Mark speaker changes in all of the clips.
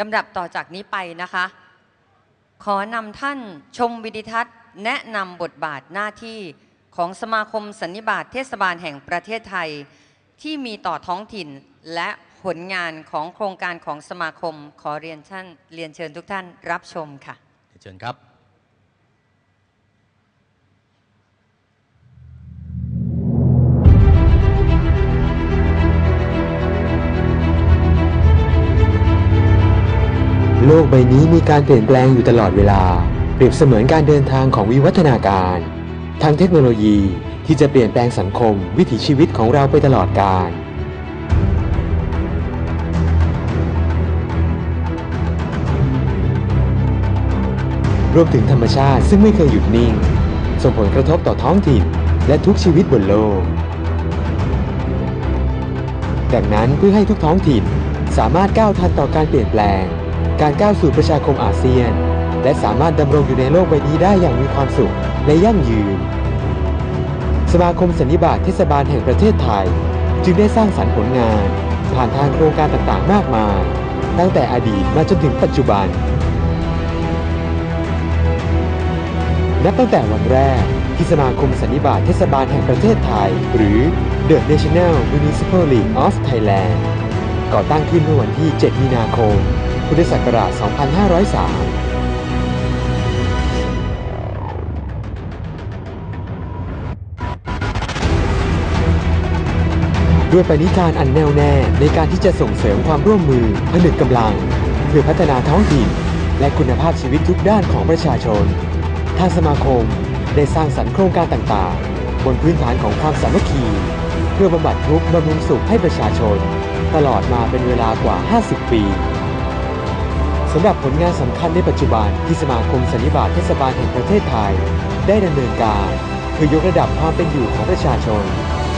Speaker 1: ลำดับต่อจากนี้ไปนะคะ ขอนำท่านชมวิดิทัศน์ แนะนำบทบาทหน้าที่ของสมาคมสันนิบาตเทศบาลแห่งประเทศไทย ที่มีต่อท้องถิ่นและผลงานของโครงการของสมาคมขอเรียนท่านเรียนเชิญทุกท่านรับชมค่ะ
Speaker 2: เชิญครับ
Speaker 3: ลกใบนี้มีการเปลี่ยนแปลงอยู่ตลอดเวลา เปรียบเสมือนการเดินทางของวิวัฒนาการ ทางเทคโนโลยีที่จะเปลี่ยนแปลงสังคมวิถีชีวิตของเราไปตลอดกาลรวมถึงธรรมชาติซึ่งไม่เคยหยุดนิ่ง ส่งผลกระทบต่อท้องถิ่นและทุกชีวิตบนโลก ดังนั้นเพื่อให้ทุกท้องถิ่นสามารถก้าวทันต่อการเปลี่ยนแปลง การก้าวสู่ประชาคมอาเซียน และสามารถดำรงอยู่ในโลกใบนี้ได้อย่างมีความสุขและยั่งยืน สมาคมสันนิบาตเทศบาลแห่งประเทศไทย จึงได้สร้างสรรค์ผลงาน ผ่านทางโครงการต่างๆ มากมาย ตั้งแต่อดีตมาจนถึงปัจจุบันนับตั้งแต่วันแรกที่สมาคมสันนิบาตเทศบาลแห่งประเทศไทย หรือ The National Municipal League of Thailand ก่อตั้งขึ้นเมื่อวันที่ 7 มีนาคม พุทธศักราช 2503ด้วยปณิธานอันแน่วแน่ในการที่จะส่งเสริมความร่วมมือผนึกกำลัง เพื่อพัฒนาท้องถิ่นและคุณภาพชีวิตทุกด้านของประชาชน ทางสมาคมได้สร้างสรรค์โครงการต่างๆ บนพื้นฐานของความสามัคคี เพื่อบำบัดทุกข์บำรุงสุขให้ประชาชน ตลอดมาเป็นเวลากว่า 50 ปี สำหรับผลงานสำคัญในปัจจุบันที่สมาคมสันนิบาตเทศบาลแห่งประเทศไทย ได้ดำเนินการเพื่อยกระดับความเป็นอยู่ของประชาชน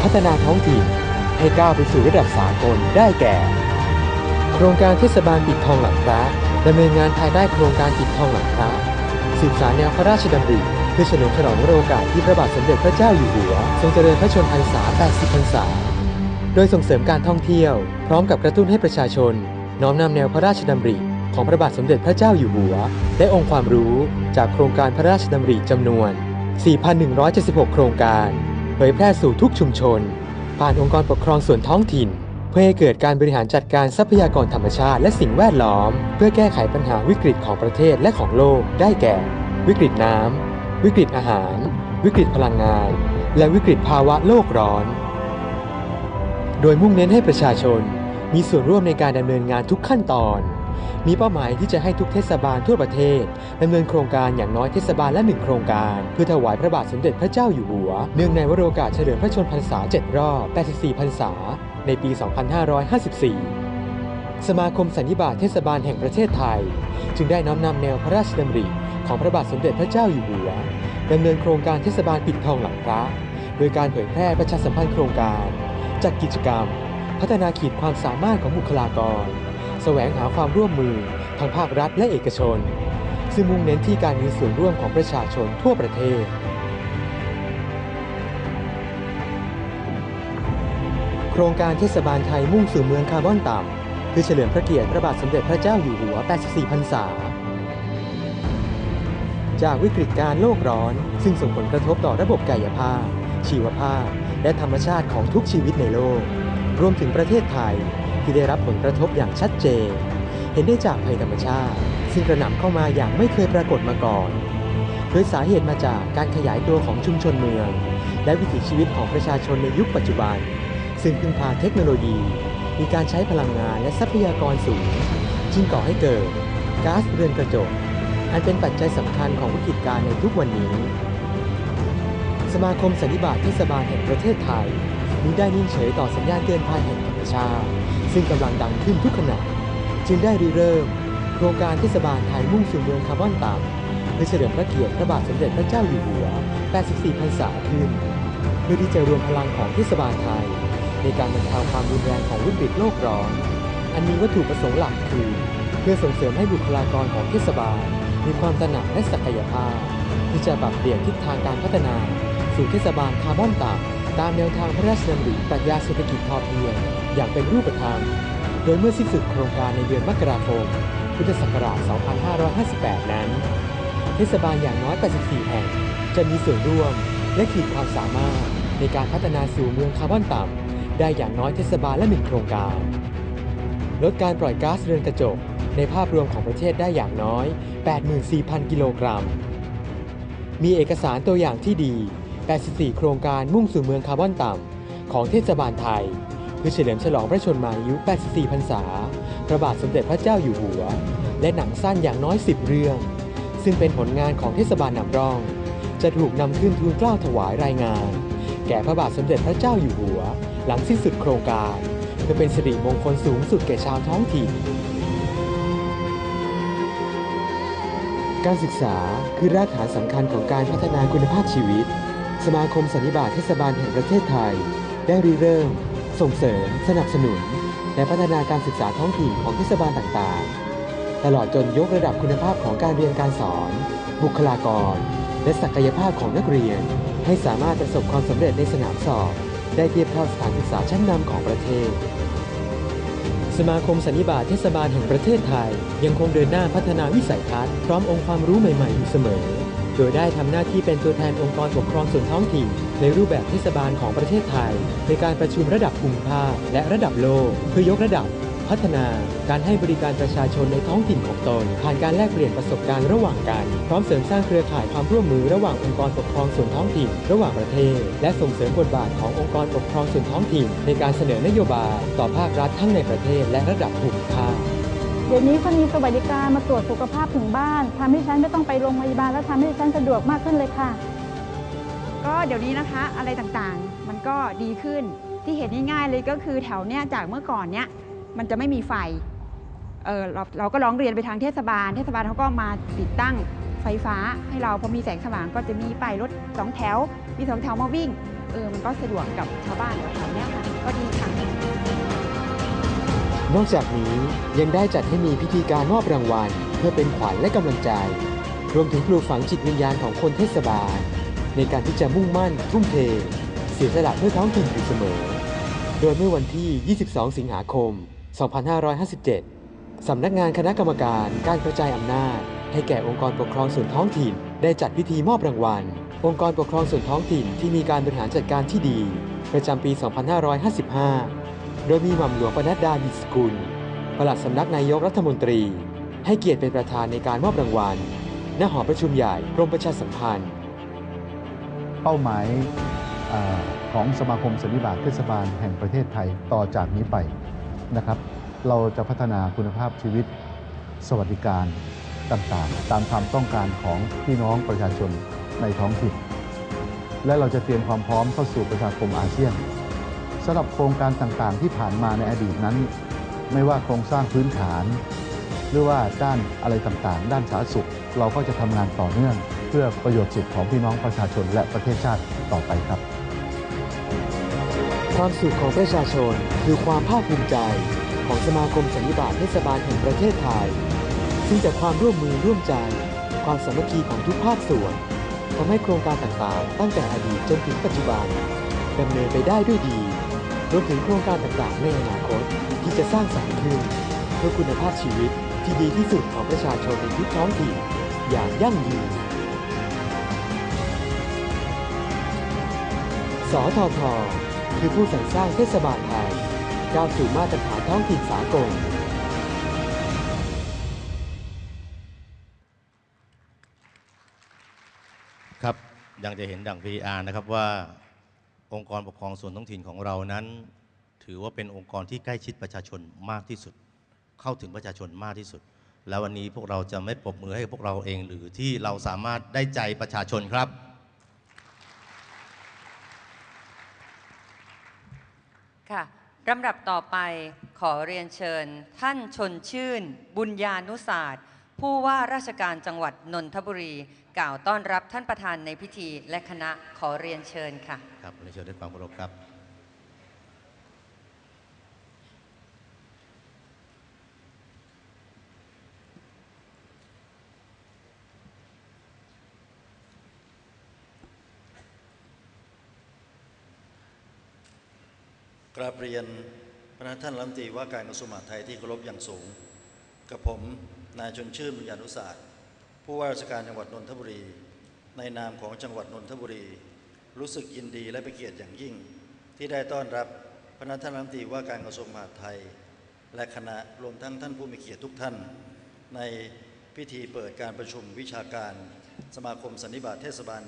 Speaker 3: พัฒนาท้องถิ่นให้ก้าวไปสู่ระดับสากลได้แก่ โครงการเทศบาลปิดทองหลังพระดำเนินงานภายใต้โครงการปิดทองหลังพระสืบสานแนวพระราชดำริเพื่อเฉลิมฉลองโรกาสที่พระบาทสมเด็จพระเจ้าอยู่หัว ทรงเจริญพระชนมพรรษา 80 พรรษา โดยส่งเสริมการท่องเที่ยว พร้อมกับกระตุ้นให้ประชาชน น้อมนำแนวพระราชดำริ ของพระบาทสมเด็จพระเจ้าอยู่หัว และองค์ความรู้จากโครงการพระราชดำริจำนวน 4,176 โครงการ เผยแพร่สู่ทุกชุมชน ผ่านองค์กรปกครองส่วนท้องถิ่น เพื่อให้เกิดการบริหารจัดการทรัพยากรธรรมชาติและสิ่งแวดล้อม เพื่อแก้ไขปัญหาวิกฤตของประเทศและของโลก ได้แก่ วิกฤตน้ำ วิกฤตอาหาร วิกฤตพลังงาน และวิกฤตภาวะโลกร้อน โดยมุ่งเน้นให้ประชาชนมีส่วนร่วมในการดำเนินงานทุกขั้นตอน มีเป้าหมายที่จะให้ทุกเทศบาลทั่วประเทศดำเนินโครงการอย่างน้อยเทศบาลละหนึ่งโครงการ เพื่อถวายพระบาทสมเด็จพระเจ้าอยู่หัว เนื่องในวโรกาสเฉลิมพระชนมพรรษา 7 รอบ 84 พรรษา ในปี 2554 สมาคมสันนิบาตเทศบาลแห่งประเทศไทย จึงได้น้อมนำแนวพระราชดำริของพระบาทสมเด็จพระเจ้าอยู่หัวดำเนินโครงการเทศบาลปิดทองหลังพระ โดยการเผยแพร่ประชาสัมพันธ์โครงการ จัดกิจกรรม พัฒนาขีดความสามารถของบุคลากร สวงหาความร่วมมือทางภาครัฐและเอกชน ซึ่งมุ่งเน้นที่การมีส่วนร่วมของประชาชนทั่วประเทศ โครงการเทศบาลไทยมุ่งสู่เมืองคาร์บอนต่ำเพื่อเฉลิมพระเกียรติพระบาทสมเด็จพระเจ้าอยู่หัว 84 พรรษา จากวิกฤตการโลกร้อน ซึ่งส่งผลกระทบต่อระบบกายภาพ ชีวภาพ และธรรมชาติของทุกชีวิตในโลก รวมถึงประเทศไทย ที่ได้รับผลกระทบอย่างชัดเจน เห็นได้จากภัยธรรมชาติ ซึ่งกระหน่ำเข้ามาอย่างไม่เคยปรากฏมาก่อน โดยสาเหตุมาจากการขยายตัวของชุมชนเมือง และวิถีชีวิตของประชาชนในยุคปัจจุบัน ซึ่งพึ่งพาเทคโนโลยี มีการใช้พลังงานและทรัพยากรสูงจึงก่อให้เกิดก๊าซเรือนกระจก อันเป็นปัจจัยสำคัญของวิกฤตการณ์ในทุกวันนี้ สมาคมสันนิบาตเทศบาลแห่งประเทศไทยมิได้นิ่งเฉยต่อสัญญาณเตือนภัยแห่งธรรมชาติ ซึ่งกำลังดังขึ้นทุกขณะจึงได้ริเริ่ม โครงการเทศบาลไทยมุ่งสู่เมืองคาร์บอนต่ำเพื่อเฉลิมพระเกียรติพระบาทสมเด็จพระเจ้าอยู่หัว 84 พรรษาขึ้น เพื่อที่จะรวมพลังของเทศบาลไทย ในการบรรเทาความรุนแรงของวิกฤตโลกร้อน อันมีวัตถุประสงค์หลักคือ เพื่อส่งเสริมให้บุคลากรของเทศบาล มีความตระหนักและศักยภาพ ที่จะปรับเปลี่ยนทิศทางการพัฒนา สู่เทศบาลคาร์บอนต่ำ ตามแนวทางพระราชดำริปรัชญาเศรษฐกิจพอเพียง อย่างเป็นรูปธรรม โดยเมื่อสิ้นสุดโครงการในเดือนมกราคม พุทธศักราช 2558 นั้น เทศบาลอย่างน้อย 84 แห่ง จะมีส่วนร่วมและขีดความสามารถในการพัฒนาสู่เมืองคาร์บอนต่ำ ได้อย่างน้อยเทศบาลละหนึ่งโครงการ ลดการปล่อยก๊าซเรือนกระจก ในภาพรวมของประเทศได้อย่างน้อย 84,000 กิโลกรัม มีเอกสารตัวอย่างที่ดี 84 โครงการมุ่งสู่เมืองคาร์บอนต่ำ ของเทศบาลไทย เพื่อเฉลิมฉลองพระชนมายุ 84 พรรษา พระบาทสมเด็จพระเจ้าอยู่หัว และหนังสั้นอย่างน้อย 10 เรื่อง ซึ่งเป็นผลงานของเทศบาลนำร่อง จะถูกนำขึ้นทูลเกล้าถวายรายงาน แก่พระบาทสมเด็จพระเจ้าอยู่หัว หลังสิ้นสุดโครงการ เพื่อเป็นสิริมงคลสูงสุดแก่ชาวท้องถิ่นการศึกษาคือรากฐานสำคัญของการพัฒนาคุณภาพชีวิต สมาคมสันนิบาตเทศบาลแห่งประเทศไทย ได้ริเริ่ม ส่งเสริม สนับสนุน และพัฒนาการศึกษาท้องถิ่นของเทศบาลต่างๆ ตลอดจนยกระดับคุณภาพของการเรียนการสอน บุคลากร และศักยภาพของนักเรียน ให้สามารถประสบความสำเร็จในสนามสอบ ได้เทียบเท่าสถานศึกษาชั้นนำของประเทศสมาคมสันนิบาตเทศบาลแห่งประเทศไทย ยังคงเดินหน้าพัฒนาวิสัยทัศน์พร้อมองค์ความรู้ใหม่ๆอยู่เสมอ โดยได้ทำหน้าที่เป็นตัวแทนองค์กรปกครองส่วนท้องถิ่นในรูปแบบเทศบาลของประเทศไทย ในการประชุมระดับภูมิภาคและระดับโลก เพื่อยกระดับ พัฒนา การให้บริการประชาชนในท้องถิ่นของตน ผ่านการแลกเปลี่ยนประสบการณ์ระหว่างกัน พร้อมเสริมสร้างเครือข่ายความร่วมมือระหว่างองค์กรปกครองส่วนท้องถิ่น ระหว่างประเทศ และส่งเสริมบทบาทขององค์กรปกครองส่วนท้องถิ่น ในการเสนอนโยบาย ต่อภาครัฐทั้งในประเทศและระดับภูมิภาค
Speaker 2: เดี๋ยวนี้เขามีสวัสดิการมาตรวจสุขภาพถึงบ้านทำให้ฉันไม่ต้องไปโรงพยาบาลแล้วทำให้ฉันสะดวกมากขึ้นเลยค่ะ
Speaker 4: ก็เดี๋ยวนี้นะคะอะไรต่างๆ มันก็ดีขึ้นที่เห็นง่ายๆเลยก็คือแถวเนี้ยจากเมื่อก่อนเนี้ยมันจะไม่มีไฟเออเราเราก็ร้องเรียนไปทางเทศบาล เทศบาลเขาก็มาติดตั้งไฟฟ้าให้เราพอมีแสงสว่างก็จะมีป้ายรถสองแถว มีสองแถวมาวิ่งเออมันก็สะดวกกับชาวบ้านแถวเนี้ยค่ะก็ดีค่ะ
Speaker 3: นอกจากนี้ยังได้จัดให้มีพิธีการมอบรางวัล เพื่อเป็นขวัญและกำลังใจ รวมถึงปลูกฝังจิตวิญญาณของคนเทศบาล ในการที่จะมุ่งมั่น ทุ่มเท เสียสละเพื่อท้องถิ่นอยู่เสมอ โดยเมื่อวันที่ 22 สิงหาคม 2557 สำนักงานคณะกรรมการการกระจายอำนาจ ให้แก่องค์กรปกครองส่วนท้องถิ่น ได้จัดพิธีมอบรางวัล องค์กรปกครองส่วนท้องถิ่นที่มีการบริหารจัดการที่ดี ประจำปี 2555 โดยมีหม่อมหลวงปนัดดาดิสกุลปลัดสำนักนายกรัฐมนตรี ให้เกียรติเป็นประธานในการมอบรางวัลณหอประชุมใหญ่กรมประชาสัมพันธ์
Speaker 5: เป้าหมายอของสมาคมสันนิบาตเทศบาลแห่งประเทศไทยต่อจากนี้ไปนะครับ เราจะพัฒนาคุณภาพชีวิต สวัสดิการต่างๆ ตามความต้องการของพี่น้องประชาชนในท้องถิ่นและเราจะเตรียมความพร้อมเข้าสู่ประชาคมอาเซียน สำหรับโครงการต่างๆ ที่ผ่านมาในอดีตนั้น ไม่ว่าโครงสร้างพื้นฐาน หรือว่าด้านอะไรต่างๆ ด้านสาธารณสุข เราก็จะทำงานต่อเนื่อง เพื่อประโยชน์สุขของพี่น้องประชาชนและประเทศชาติต่อไปครับ
Speaker 3: ความสุขของประชาชนคือความภาคภูมิใจ ของสมาคมสันนิบาตเทศบาลแห่งประเทศไทย ซึ่งจากความร่วมมือร่วมใจ ความสามัคคีของทุกภาคส่วนทำให้โครงการต่างๆ ตั้งแต่อดีตจนถึงปัจจุบันดำเนินไปได้ด้วยดี รวมถึงโครงการต่างๆในอนาคตที่จะสร้างสรรค์ขึ้นเพื่อคุณภาพชีวิตที่ดีที่สุดของประชาชนในทุกท้องถิ่นอย่างยั่งยืน สทท คือผู้สรรสร้างเทศบาลไทยก้าวสู่มาตรฐานท้องถิ่นสากล
Speaker 6: ครับยังจะเห็นดัง VR นะครับว่า องค์กรปกครองส่วนท้องถิ่นของเรานั้น ถือว่าเป็นองค์กรที่ใกล้ชิดประชาชนมากที่สุด เข้าถึงประชาชนมากที่สุด แล้ววันนี้พวกเราจะไม่ปรบมือให้พวกเราเอง หรือที่เราสามารถได้ใจประชาชนครับ
Speaker 1: ค่ะลำดับต่อไปขอเรียนเชิญ ท่านชนชื่น บุญญานุศาสตร์ ผู้ว่าราชการจังหวัดนนทบุรี กล่าวต้อนรับท่านประธานในพิธีและคณะขอเรียนเชิญค่ะ
Speaker 6: ครับเรียนเชิญด้วยความเคารพครับ
Speaker 7: กราบเรียนพระท่านรัฐมนตรีว่าการกระทรวงมหาดไทยที่เคารพอย่างสูง กับผม นายชนชื่นบุญญานุศาสตร์ ผู้ว่าราชการจังหวัดนนทบุรี ในนามของจังหวัดนนทบุรี รู้สึกยินดีและเป็นเกียรติอย่างยิ่ง ที่ได้ต้อนรับพระนัท่านรัฐมนตรีว่าการกระทรวงมหาดไทย และคณะรวมทั้งท่านผู้มีเกียรติทุกท่าน ในพิธีเปิดการประชุมวิชาการ สมาคมสันนิบาตเทศบาล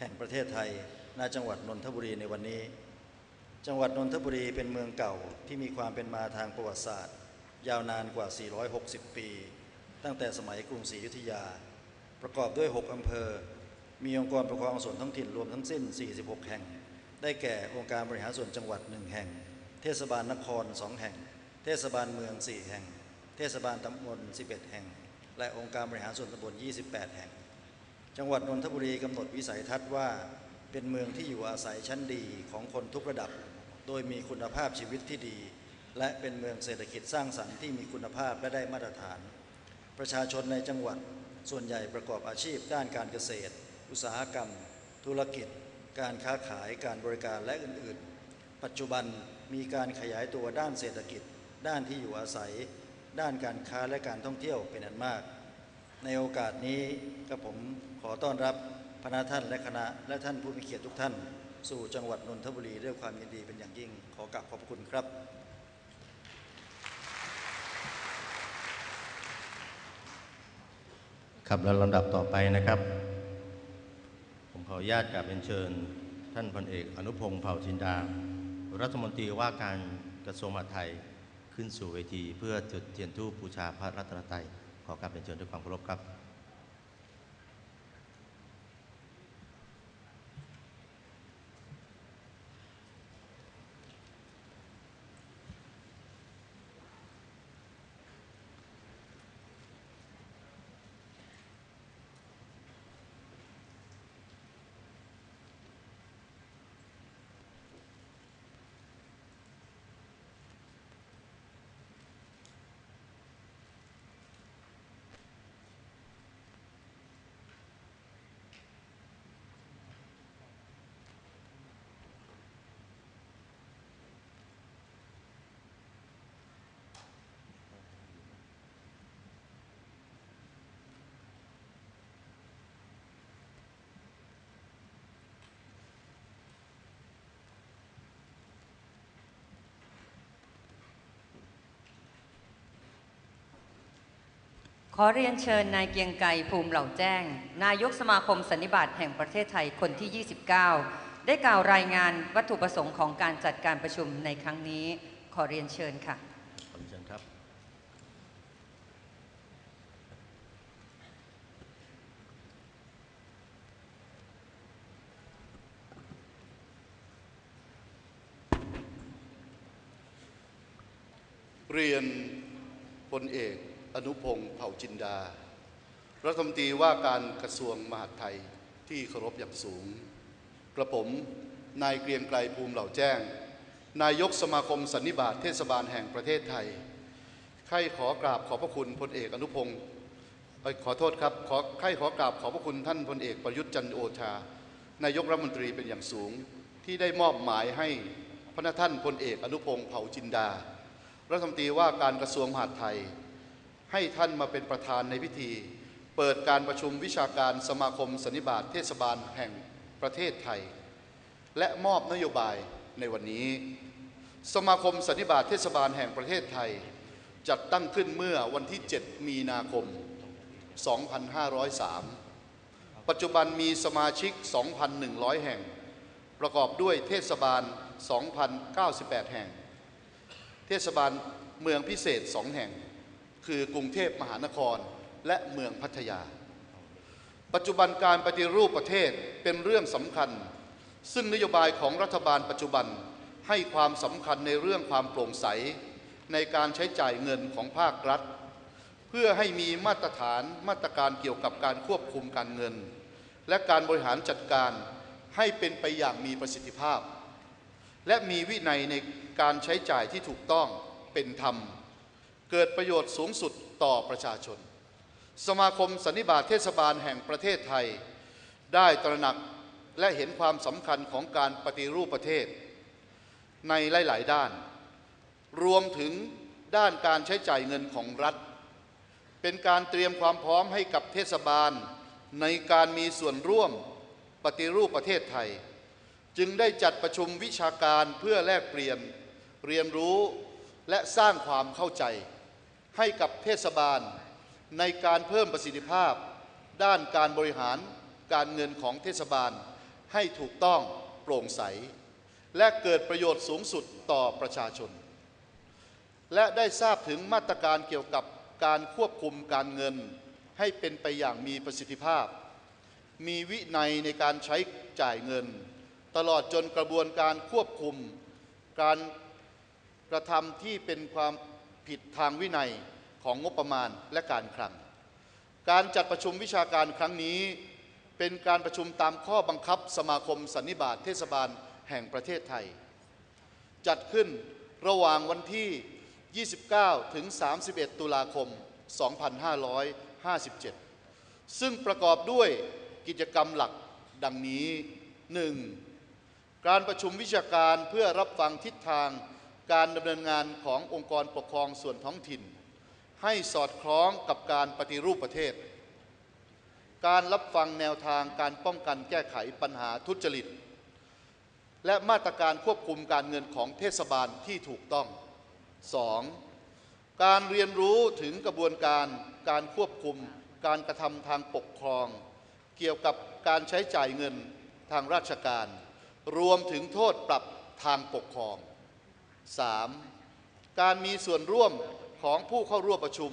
Speaker 7: แห่งประเทศไทยณจังหวัดนนทบุรีในวันนี้ จังหวัดนนทบุรีเป็นเมืองเก่าที่มีความเป็นมาทางประวัติศาสตร์ ยาวนานกว่า 460 ปี ตั้งแต่สมัยกรุงศรีอยุธยา ประกอบด้วย 6 อำเภอ มีองค์กรปกครองส่วนท้องถิ่นรวมทั้งสิ้น 46 แห่ง ได้แก่องค์การบริหารส่วนจังหวัด 1 แห่ง เทศบาลนคร 2 แห่ง เทศบาลเมือง 4 แห่ง เทศบาลตำบล 11 แห่ง และองค์การบริหารส่วนตำบล 28 แห่ง จังหวัดนนทบุรีกำหนดวิสัยทัศน์ว่า เป็นเมืองที่อยู่อาศัยชั้นดีของคนทุกระดับ โดยมีคุณภาพชีวิตที่ดี และเป็นเมืองเศรษฐกิจสร้างสรรค์ที่มีคุณภาพและได้มาตรฐาน ประชาชนในจังหวัดส่วนใหญ่ประกอบอาชีพด้านการเกษตร อุตสาหกรรม ธุรกิจ การค้าขายการบริการและอื่น ๆ ปัจจุบันมีการขยายตัวด้านเศรษฐกิจ ด้านที่อยู่อาศัย ด้านการค้าและการท่องเที่ยวเป็นอันมาก ในโอกาสนี้กับผมขอต้อนรับพระท่านและคณะและท่านผู้มีเกียรติทุกท่าน สู่จังหวัดนนทบุรีด้วยความยินดีเป็นอย่างยิ่งขอกราบขอบคุณครับ
Speaker 6: ครับแล้วลำดับต่อไปนะครับ ผมขออนุญาตกราบเรียนเชิญ ท่านพลเอกอนุพงศ์เผ่าจินดา รัฐมนตรีว่าการกระทรวงมหาดไทยขึ้นสู่เวที เพื่อจุดเทียนธูปบูชาพระรัตนตรัยขอกราบเรียนเชิญด้วยความเคารพครับ
Speaker 1: ขอเรียนเชิญนายเกรียงไกรภูมิเหล่าแจ้ง นายกสมาคมสันนิบาตแห่งประเทศไทยคนที่ 29 ได้กล่าวรายงานวัตถุประสงค์ของการจัดการประชุมในครั้งนี้ ขอเรียนเชิญค่ะ
Speaker 6: ขอเรียนเชิญครับ
Speaker 8: เรียนพลเอก อนุพงศ์เผ่าจินดา รัฐมนตรีว่าการกระทรวงมหาดไทยที่เคารพอย่างสูง กระผม นายเกรียงไกรภูมิเหล่าแจ้ง นายกสมาคมสันนิบาตเทศบาลแห่งประเทศไทยใครขอกราบขอบพระคุณพลเอกอนุพงศ์ขอโทษครับ ขอใครขอกราบขอบพระคุณท่านพลเอกประยุทธ์จันทร์โอชา นายกรัฐมนตรีเป็นอย่างสูง ที่ได้มอบหมายให้พระท่านพลเอกอนุพงศ์เผ่าจินดา รัฐมนตรีว่าการกระทรวงมหาดไทย ให้ท่านมาเป็นประธานในพิธี เปิดการประชุมวิชาการสมาคมสันนิบาตเทศบาลแห่งประเทศไทย และมอบนโยบายในวันนี้ สมาคมสันนิบาตเทศบาลแห่งประเทศไทย จัดตั้งขึ้นเมื่อวันที่ 7 มีนาคม 2503 ปัจจุบันมีสมาชิก 2,100 แห่ง ประกอบด้วยเทศบาล 2,098 แห่ง เทศบาลเมืองพิเศษสองแห่ง คือกรุงเทพมหานครและเมืองพัทยา ปัจจุบันการปฏิรูปประเทศเป็นเรื่องสำคัญ ซึ่งนโยบายของรัฐบาลปัจจุบันให้ความสำคัญในเรื่องความโปร่งใส ในการใช้จ่ายเงินของภาครัฐ เพื่อให้มีมาตรฐานมาตรการเกี่ยวกับการควบคุมการเงิน และการบริหารจัดการให้เป็นไปอย่างมีประสิทธิภาพ และมีวินัยในการใช้จ่ายที่ถูกต้องเป็นธรรม เกิดประโยชน์สูงสุดต่อประชาชน สมาคมสันนิบาตเทศบาลแห่งประเทศไทย ได้ตระหนักและเห็นความสำคัญของการปฏิรูปประเทศ ในหลาย ๆ ด้าน รวมถึงด้านการใช้จ่ายเงินของรัฐ เป็นการเตรียมความพร้อมให้กับเทศบาล ในการมีส่วนร่วมปฏิรูปประเทศไทย จึงได้จัดประชุมวิชาการเพื่อแลกเปลี่ยนเรียนรู้และสร้างความเข้าใจ ให้กับเทศบาล ในการเพิ่มประสิทธิภาพ ด้านการบริหารการเงินของเทศบาล ให้ถูกต้องโปร่งใส และเกิดประโยชน์สูงสุดต่อประชาชน และได้ทราบถึงมาตรการเกี่ยวกับการควบคุมการเงิน ให้เป็นไปอย่างมีประสิทธิภาพ มีวินัยในการใช้จ่ายเงิน ตลอดจนกระบวนการควบคุม การกระทำที่เป็นความ ผิดทางวินัยของงบประมาณและการคลัง การจัดประชุมวิชาการครั้งนี้เป็นการประชุมตามข้อบังคับสมาคมสันนิบาตเทศบาลแห่งประเทศไทย จัดขึ้นระหว่างวันที่ 29 ถึง 31 ตุลาคม 2557 ซึ่งประกอบด้วยกิจกรรมหลักดังนี้ 1. การประชุมวิชาการเพื่อรับฟังทิศทาง การดำเนินงานขององค์กรปกครองส่วนท้องถิ่น ให้สอดคล้องกับการปฏิรูปประเทศ การรับฟังแนวทางการป้องกันแก้ไขปัญหาทุจริต และมาตรการควบคุมการเงินของเทศบาลที่ถูกต้อง 2. การเรียนรู้ถึงกระบวนการการควบคุมการกระทำทางปกครอง เกี่ยวกับการใช้จ่ายเงินทางราชการ รวมถึงโทษปรับทางปกครอง 3. การมีส่วนร่วมของผู้เข้าร่วมประชุม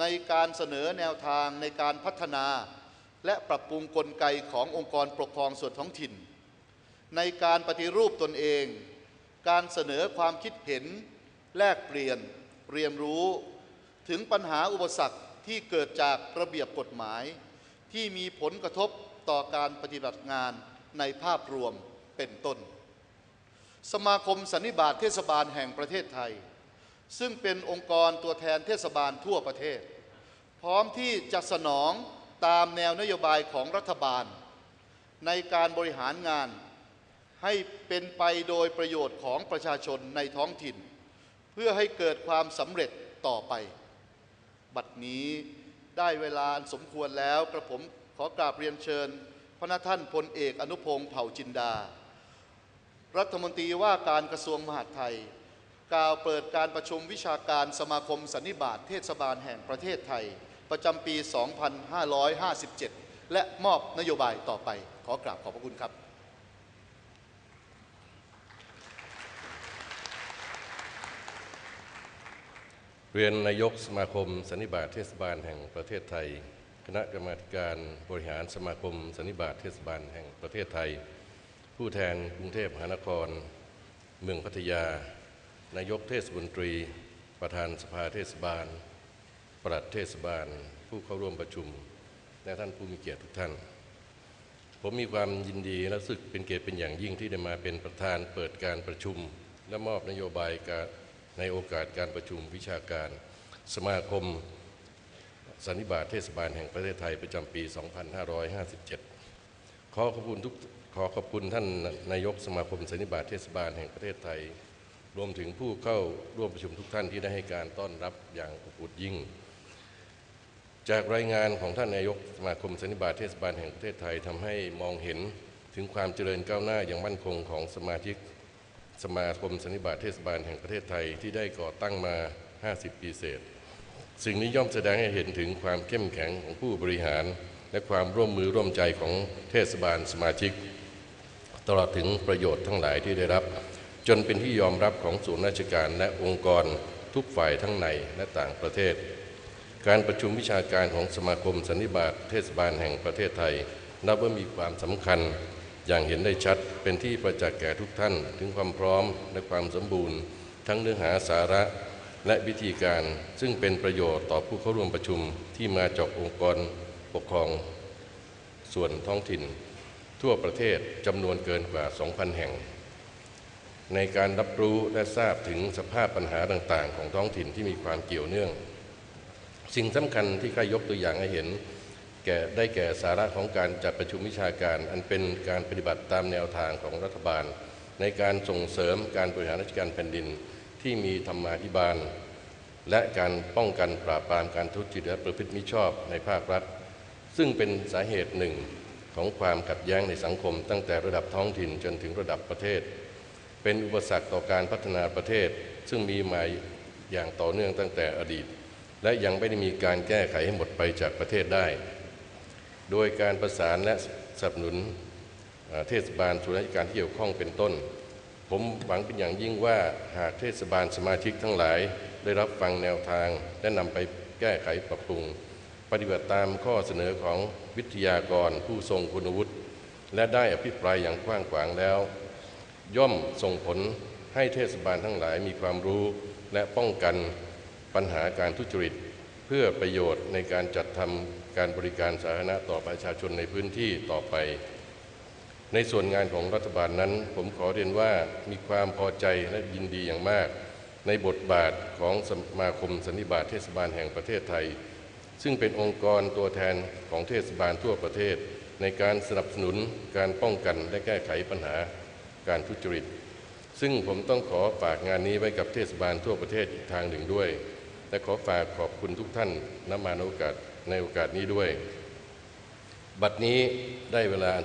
Speaker 8: ในการเสนอแนวทางในการพัฒนา และปรับปรุงกลไกขององค์กรปกครองส่วนท้องถิ่น ในการปฏิรูปตนเอง การเสนอความคิดเห็น แลกเปลี่ยน เรียนรู้ ถึงปัญหาอุปสรรคที่เกิดจากระเบียบกฎหมาย ที่มีผลกระทบต่อการปฏิบัติงานในภาพรวมเป็นต้น สมาคมสันนิบาตเทศบาลแห่งประเทศไทย ซึ่งเป็นองค์กรตัวแทนเทศบาลทั่วประเทศ พร้อมที่จะสนองตามแนวนโยบายของรัฐบาล ในการบริหารงาน ให้เป็นไปโดยประโยชน์ของประชาชนในท้องถิ่น เพื่อให้เกิดความสำเร็จต่อไป บัดนี้ได้เวลาสมควรแล้วกระผมขอกราบเรียนเชิญพระนท่านพลเอกอนุพงศ์เผ่าจินดา รัฐมนตรีว่าการกระทรวงมหาดไทย กล่าวเปิดการประชุมวิชาการสมาคมสันนิบาตเทศบาลแห่งประเทศไทย ประจำปี 2557 และมอบนโยบายต่อไป ขอกราบขอบพระคุณครับ
Speaker 9: เรียนนายกสมาคมสันนิบาตเทศบาลแห่งประเทศไทย คณะกรรมาการบริหารสมาคมสันนิบาตเทศบาลแห่งประเทศไทย ผู้แทนกรุงเทพมหานคร เมืองพัทยา นายกเทศมนตรี ประธานสภาเทศบาล ปลัดเทศบาล ผู้เข้าร่วมประชุม และท่านผู้มีเกียรติทุกท่าน ผมมีความยินดีและรู้สึกเป็นเกียรติเป็นอย่างยิ่งที่ได้มาเป็นประธานเปิดการประชุม และมอบนโยบายการในโอกาสการประชุมวิชาการ สมาคมสันนิบาตเทศบาลแห่งประเทศไทยประจำปี 2557 ขอขอบคุณทุก อขอบคุณท่านนายกสมาคมสันนิบาตเทศบาลแห่งประเทศไทย รวมถึงผู้เข้าร่วมประชุมทุกท่านที่ได้ให้การต้อนรับอย่างอบอุ่นยิ่ง จากรายงานของท่านนายกสมาคมสันนิบาตเทศบาลแห่งประเทศไทยทำให้มองเห็นถึงความเจริญก้าวหน้าอย่างมั่นคงของสมาชิก สมาคมสันนิบาตเทศบาลแห่งประเทศไทยที่ได้ก่อตั้งมา 50 ปีเศษ สิ่งนี้ย่อมแสดงให้เห็นถึงความเข้มแข็งของผู้บริหารและความร่วมมือร่วมใจของเทศบาลสมาชิก ตลอดถึงประโยชน์ทั้งหลายที่ได้รับ จนเป็นที่ยอมรับของส่วนราชการและองค์กรทุกฝ่ายทั้งในและต่างประเทศ การประชุมวิชาการของสมาคมสันนิบาตเทศบาลแห่งประเทศไทย นับว่ามีความสำคัญอย่างเห็นได้ชัดเป็นที่ประจักษ์แก่ทุกท่าน ถึงความพร้อมและความสมบูรณ์ ทั้งเนื้อหาสาระและวิธีการซึ่งเป็นประโยชน์ต่อผู้เข้าร่วมประชุมที่มาจากองค์กรปกครอง ส่วนท้องถิ่น ทั่วประเทศจำนวนเกินกว่า 2,000 แห่ง ในการรับรู้และทราบถึงสภาพปัญหาต่างๆ ของท้องถิ่นที่มีความเกี่ยวเนื่อง สิ่งสำคัญที่ข้ายกตัวอย่างให้เห็น แก่ได้แก่สาระของการจัดประชุมวิชาการ อันเป็นการปฏิบัติตามแนวทางของรัฐบาล ในการส่งเสริมการบริหารราชการแผ่นดินที่มีธรรมาภิบาล และการป้องกันปราบปรามการทุจริตและประพฤติมิชอบในภาครัฐ ซึ่งเป็นสาเหตุหนึ่ง ของความขัดแย้งในสังคม ตั้งแต่ระดับท้องถิ่นจนถึงระดับประเทศ เป็นอุปสรรคต่อการพัฒนาประเทศ ซึ่งมีมาอย่างต่อเนื่องตั้งแต่อดีต และยังไม่ได้มีการแก้ไขให้หมดไปจากประเทศได้ โดยการประสานและสนับสนุนเทศบาลส่วนราชการที่เกี่ยวข้องเป็นต้น ผมหวังเป็นอย่างยิ่งว่าหากเทศบาลสมาชิกทั้งหลาย ได้รับฟังแนวทางและนำไปแก้ไขปรับปรุง ปฏิบัติตามข้อเสนอของวิทยากรผู้ทรงคุณวุฒิและได้อภิปรายอย่างกว้างขวางแล้ว ย่อมส่งผลให้เทศบาลทั้งหลายมีความรู้และป้องกันปัญหาการทุจริต เพื่อประโยชน์ในการจัดทำการบริการสาธารณะต่อประชาชนในพื้นที่ต่อไป ในส่วนงานของรัฐบาลนั้น ผมขอเรียนว่ามีความพอใจและยินดีอย่างมาก ในบทบาทของสมาคมสันนิบาตเทศบาลแห่งประเทศไทย ซึ่งเป็นองค์กรตัวแทนของเทศบาลทั่วประเทศ ในการสนับสนุนการป้องกันและแก้ไขปัญหาการทุจริต ซึ่งผมต้องขอฝากงานนี้ไว้กับเทศบาลทั่วประเทศอีกทางหนึ่งด้วย และขอฝากขอบคุณทุกท่านนำมาในโอกาสในโอกาสนี้ด้วย บัดนี้ได้เวลา